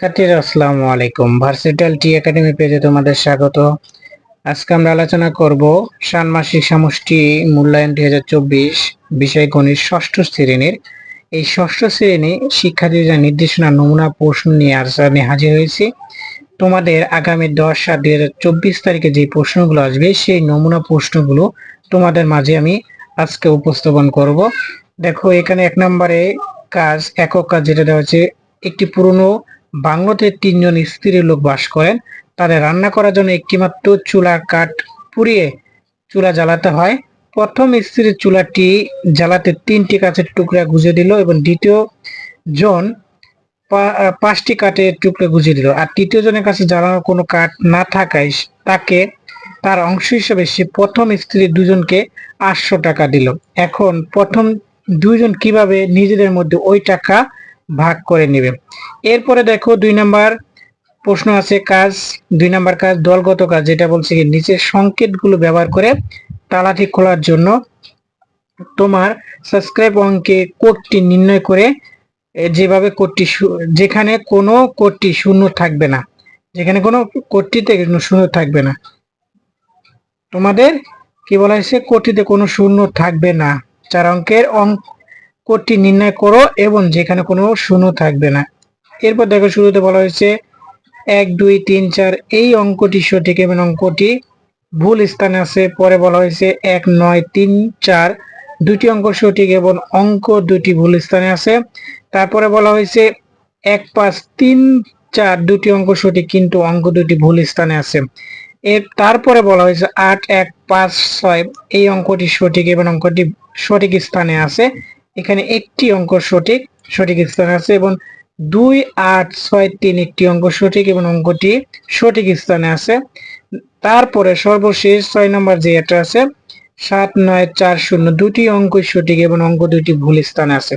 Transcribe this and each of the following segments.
শিক্ষার্থীরা, আসসালামু আলাইকুম। ভার্সিটাল টি একাডেমি পেজে তোমাদের স্বাগত। আজকে আমরা আলোচনা করব ষান্মাসিক সমষ্টি মূল্যায়ন দুই হাজার চব্বিশ বিষয় গণিত ষষ্ঠ শ্রেণির। এই ষষ্ঠ শ্রেণি শিক্ষার্থীরা নির্দেশনা, নমুনা, প্রশ্ন নিয়ে আমি হাজির হয়েছি। তোমাদের আগামী দশ, সাত, দুই হাজার চব্বিশ তারিখে যে প্রশ্নগুলো আসবে, সেই নমুনা প্রশ্নগুলো তোমাদের মাঝে আমি আজকে উপস্থাপন করব। দেখো, এখানে এক নম্বরে কাজ, একক কাজ যেটা দেওয়া হচ্ছে একটি পুরনো বাংলোতে তিনজন স্ত্রী লোক বাস করেন। তাদের রান্না করার জন্য একটিমাত্র চুলা কাঠ পুড়িয়ে চুলা জ্বালাতে হয়। প্রথম স্ত্রীর চুলাটি জ্বালাতে তিনটি কাঠের টুকরা গুজে দিল এবং দ্বিতীয় জন পাঁচটি কাঠের টুকরা গুজে দিল। আর তৃতীয় জনের কাছে জ্বালানোর কোনো কাঠ না থাকায় তাকে তার অংশ হিসেবে সে প্রথম স্ত্রী দুজনকে আটশো টাকা দিল। এখন প্রথম দুইজন কীভাবে নিজেদের মধ্যে ওই টাকা ভাগ করে নেবে। এরপরে দেখো দুই নাম্বার প্রশ্ন আছে কাজ, দুই নাম্বার কাজ দলগত কাজ, যেটা বলছে কি নিচের সংকেতগুলো ব্যবহার করে তালাটি খোলার জন্য তোমার সাবস্ক্রাইব অঙ্কে কোডটি নির্ণয় করে যেভাবে কোডটি যেখানে কোনো কোডটি শূন্য থাকবে না, যেখানে কোনো কোডটিতে শূন্য থাকবে না। তোমাদের কি বলা হয়েছে? কোডটিতে কোনো শূন্য থাকবে না। চার অঙ্কের অঙ্ক কোডটি নির্ণয় করো এবং যেখানে কোনো শূন্য থাকবে না। এরপর দেখো শুরুতে বলা হয়েছে, এক, দুই, তিন, চার, এই অঙ্কটি সঠিক এবং অঙ্কটি ভুল স্থানে আছে। পরে বলা হয়েছে, এক, নয়, তিন, চার, দুটি অঙ্ক সঠিক এবং অঙ্ক দুটি ভুল স্থানে আছে। তারপরে বলা হয়েছে, এক, পাঁচ, তিন, চার, দুটি অঙ্ক সঠিক কিন্তু অঙ্ক দুটি ভুল স্থানে আছে। এর তারপরে বলা হয়েছে, আট, এক, পাঁচ, ছয়, এই অঙ্কটি সঠিক এবং অঙ্কটি সঠিক স্থানে আছে। এখানে একটি অঙ্ক সঠিক সঠিক স্থানে আছে এবং দুই আট ছয় তিন একটি অঙ্ক সঠিক এবং অঙ্কটি সঠিক স্থানে আছে। তারপরে সর্বশেষ ছয় নম্বর যে এটা আছে, সাত নয় চার শূন্য দুটি অঙ্ক সঠিক এবং অঙ্ক দুটি ভুল স্থানে আছে।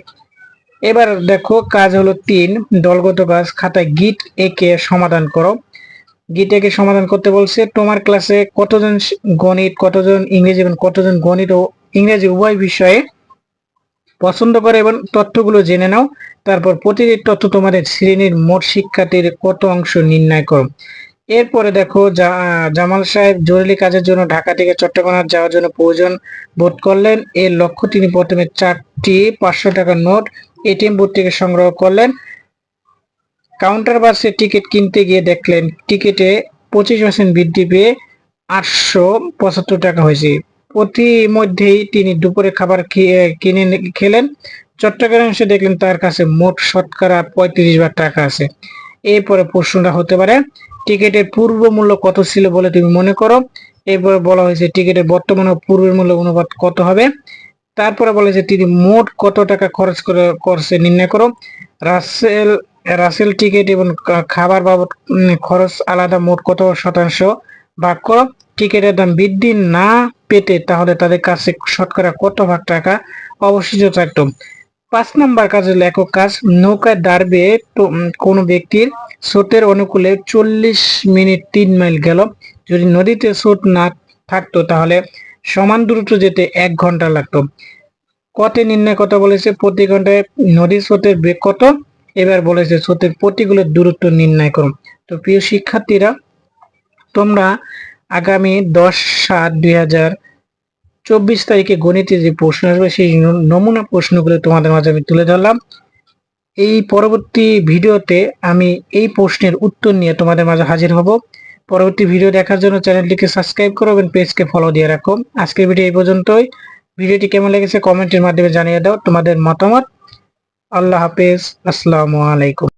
এবার দেখো, কাজ হলো তিন, দলগত কাজ, খাতায় গিট একে সমাধান করো। গিট একে সমাধান করতে বলছে, তোমার ক্লাসে কতজন গণিত, কতজন ইংরেজি এবং কতজন গণিত ও ইংরেজি উভয় বিষয়ে পছন্দ করে এবং তথ্যগুলো জেনে নাও। তারপর প্রতিটি তথ্য তোমাদের শ্রেণির মোট শিক্ষার্থীর কত অংশ নির্ণয় করো। এরপরে দেখো জামাল সাহেব জরুরি কাজের জন্য ঢাকা থেকে চট্টগ্রাম যাওয়ার জন্য প্রয়োজন বোধ করলেন। এর লক্ষ্য তিনি প্রথমে চারটি পাঁচশো টাকার নোট এটিএম বুথ থেকে সংগ্রহ করলেন। কাউন্টার বাসে টিকিট কিনতে গিয়ে দেখলেন, টিকিটে পঁচিশ পার্সেন্ট বৃদ্ধি পেয়ে আটশো পঁচাত্তর টাকা হয়েছে। মধ্যেই তিনি দুপুরে খাবার কিনে খেলেন। চট্টগ্রাম এসে দেখলেন তার কাছে মোট শতকরা পঁয়ত্রিশ বার টাকা আছে। এরপরে প্রশ্নটা হতে পারে, টিকিটের পূর্ব মূল্য কত ছিল বলে তুমি মনে করো? এরপরে বলা হয়েছে, টিকিটের বর্তমান ও পূর্বের মূল্য অনুপাত কত হবে? তারপরে বলা হয়েছে, তিনি মোট কত টাকা খরচ করে, করছে নির্ণয় করো। রাসেল রাসেল টিকিট এবং খাবার বাবদ খরচ আলাদা মোট কত শতাংশ ভাগ করো? টিকিটের দাম বৃদ্ধি না পেতে তাহলে তাদের কাছে শতকরা কত ভাগ টাকা অবশিষ্ট থাকতো? পাঁচ নম্বর কাজ একক কাজ। নৌকায় দাঁড়বে তো কোনো ব্যক্তির স্রোতের অনুকূলে চল্লিশ মিনিট তিন মাইল গেল। যদি নদীতে স্রোত না থাকতো তাহলে সমান দূরত্ব যেতে এক ঘণ্টা লাগতো। কতে নির্ণয় কথা বলেছে? প্রতি ঘন্টায় নদীর স্রোতের বেগ কত? এবার বলেছে স্রোতের প্রতিগুলোর দূরত্ব নির্ণয় করো তো প্রিয় শিক্ষার্থীরা, তোমরা আগামী দশ সাত দুই হাজার চব্বিশ তারিখে গণিতে যে প্রশ্ন আসবে, সেই নমুনা প্রশ্নগুলো তোমাদের মাঝে আমি তুলে ধরলাম। এই পরবর্তী ভিডিওতে আমি এই প্রশ্নের উত্তর নিয়ে তোমাদের মাঝে হাজির হব। পরবর্তী ভিডিও দেখার জন্য চ্যানেলটিকে সাবস্ক্রাইব করো এবং পেজকে ফলো দিয়ে রাখো। আজকের ভিডিও এই পর্যন্তই। ভিডিওটি কেমন লেগেছে কমেন্টের মাধ্যমে জানিয়ে দাও তোমাদের মতামত। আল্লাহ হাফেজ। আসসালামু আলাইকুম।